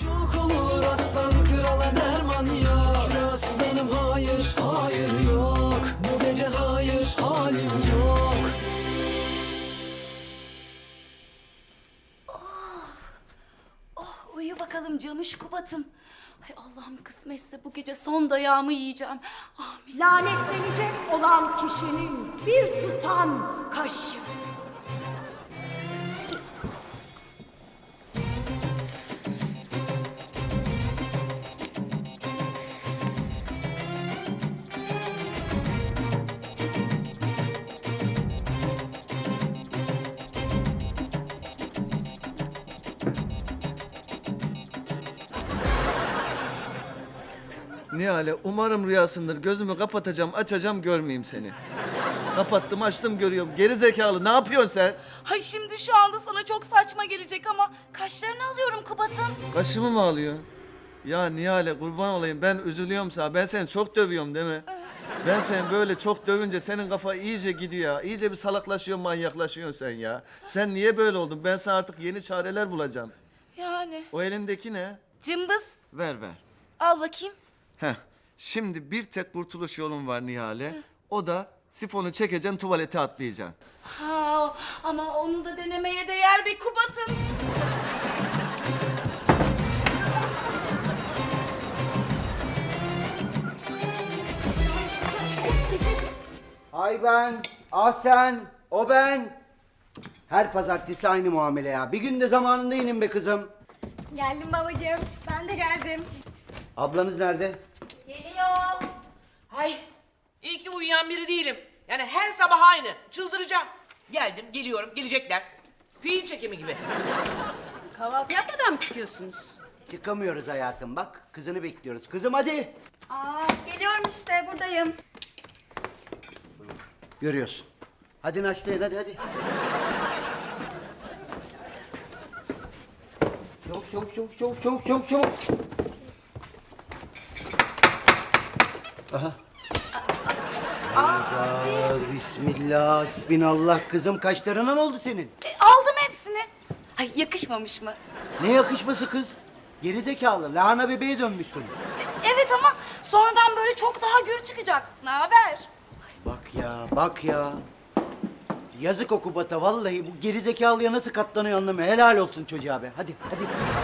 Çok olur aslan krala derman yok Şükür aslanım hayır, hayır yok Bu gece hayır, halim yok Uyu bakalım camış Kubat'ım. Ay Allah'ım kısmetse bu gece son dayağımı yiyeceğim. Amin. Lanetlenecek olan kişinin bir tutam kaşı. Nihale umarım rüyasındır. Gözümü kapatacağım, açacağım görmeyeyim seni. Kapattım, açtım görüyorum. Geri zekalı ne yapıyorsun sen? Ay şimdi şu anda sana çok saçma gelecek ama kaşlarını alıyorum Kubat'ım. Kaşımı mı alıyorsun? Ya Nihale kurban olayım ben üzülüyorum sana. Ben seni çok dövüyorum değil mi? Ben seni böyle çok dövünce senin kafa iyice gidiyor ya. İyice bir salaklaşıyorsun, manyaklaşıyorsun sen ya. Sen niye böyle oldun? Ben sana artık yeni çareler bulacağım. Yani O elindeki ne? cımbız Ver ver. al bakayım. Heh. Şimdi bir tek kurtuluş yolun var Nihale. O da sifonu çekeceksin, tuvalete atlayacaksın. Ha, ama onu da denemeye değer be Kubat'ım. Ay ben, ah sen, o ben. Her pazartesi aynı muamele ya. Bir gün de zamanında inin be kızım. Geldim babacığım. Ben de geldim. Ablanız nerede? Geliyor. Ay iyi ki uyuyan biri değilim. Yani her sabah aynı. Çıldıracağım. Geldim, geliyorum, gelecekler. Fiil çekimi gibi. Kahvaltı yapmadan mı çıkıyorsunuz? Çıkamıyoruz hayatım bak. Kızını bekliyoruz. Kızım hadi. Aa, geliyorum işte buradayım. Görüyorsun. Hadi naşlayın hadi hadi. Çabuk çabuk çabuk çabuk çabuk çabuk çabuk. Aha. Hayda, Bismillah, bismillah. Kızım kaşlarına ne oldu senin? E, aldım hepsini. Ay yakışmamış mı? Ne yakışması kız? Gerizekalı, lahana bebeğe dönmüşsün. E, evet ama sonradan böyle çok daha gür çıkacak. Ne haber? Bak ya, bak ya. Yazık o Kubat'a vallahi bu gerizekalıya nasıl katlanıyor anlamıyorum. Helal olsun çocuğa be. Hadi, hadi.